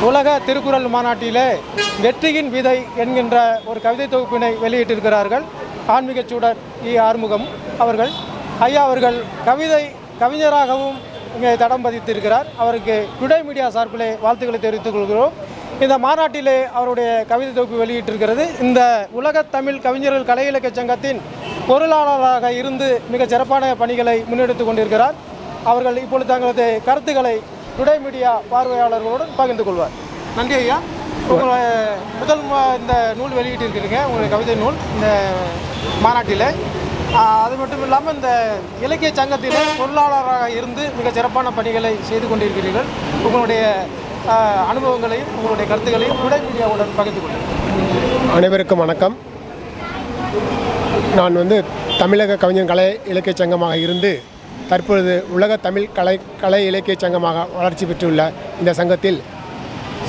உலக திருக்குறள் மாநாட்டிலே வெற்றியின் விதை என்கின்ற ஒரு கவிதை தொகுப்பினை வெளியிட்டிருக்கிறார்கள். ஆன்மீக சூடர் இ. ஆறுமுகம் அவர்கள். ஐயா அவர்கள் கவிதை கவிஞராகவும் இங்கே தடம் பதித்திருக்கிறார். அவருக்கு டுடே மீடியா சார்பிலே வாழ்த்துக்களை தெரிவித்துக் கொள்கிறோம். இந்த மாநாட்டிலே அவருடைய கவிதை தொகுப்பு வெளியிட்டிருக்கிறது. இந்த உலக தமிழ் கவிஞர்கள் கலை இலக்கிய சங்கத்தின் பொருளாளராக இருந்து மிக சிறப்பான பணிகளை முன்னெடுத்து கொண்டிருக்கிறார். அவர்கள் இப்பொழுது தங்களது கருத்துக்களை டுடே மீடியா பார்வையாளர்களுடன் பகிர்ந்து கொள்வார். நன்றி ஐயா. உங்களை முதல் இந்த நூல் வெளியிட்டிருக்கிறீங்க உங்களுடைய கவிதை நூல் இந்த மாநாட்டில் அது மட்டும் இல்லாமல் இந்த இலக்கிய சங்கத்தில் பொருளாளராக இருந்து மிக சிறப்பான பணிகளை செய்து கொண்டிருக்கிறீர்கள். உங்களுடைய அனுபவங்களையும் உங்களுடைய கருத்துக்களையும் டுடே மீடியாவுடன் பகிர்ந்து கொள்ளுங்கள். அனைவருக்கும் வணக்கம். நான் வந்து தமிழக கவிஞர் கலை இலக்கிய சங்கமாக இருந்து தற்பொழுது உலக தமிழ் கலை கலை இலக்கிய சங்கமாக வளர்ச்சி பெற்றுள்ள இந்த சங்கத்தில்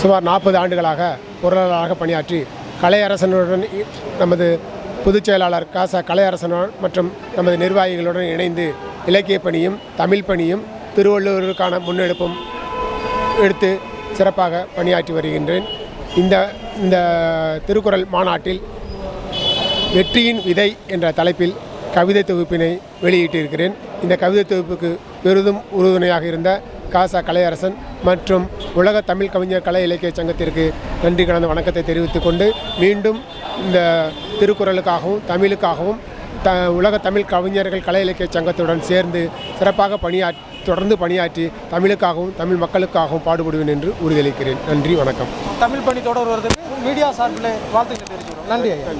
சுமார் நாற்பது ஆண்டுகளாக பொருளாளராக பணியாற்றி கலையரசனுடன் நமது பொதுச் செயலாளர் காச கலையரசனுடன் மற்றும் நமது நிர்வாகிகளுடன் இணைந்து இலக்கிய பணியும் தமிழ் பணியும் திருவள்ளுவருக்கான முன்னெடுப்பும் எடுத்து சிறப்பாக பணியாற்றி வருகின்றேன். இந்த இந்த திருக்குறள் மாநாட்டில் வெற்றியின் விதை என்ற தலைப்பில் கவிதை தொகுப்பினை வெளியிட்டிருக்கிறேன். இந்த கவிதை தொகுப்புக்கு பெரிதும் உறுதுணையாக இருந்த காசா கலையரசன் மற்றும் உலக தமிழ் கவிஞர் கலை இலக்கிய சங்கத்திற்கு நன்றி கலந்த வணக்கத்தை தெரிவித்துக் கொண்டு மீண்டும் இந்த திருக்குறளுக்காகவும் தமிழுக்காகவும் த உலக தமிழ் கவிஞர்கள் கலை இலக்கிய சங்கத்துடன் சேர்ந்து சிறப்பாக பணியா தொடர்ந்து பணியாற்றி தமிழுக்காகவும் தமிழ் மக்களுக்காகவும் பாடுபடுவேன் என்று உறுதியளிக்கிறேன். நன்றி வணக்கம். தமிழ் பணி தொடர்வதற்கு மீடியா சார்பில் வாழ்த்துக்கள் தெரிவிச்சுக்கிறோம். நன்றி ஐயா.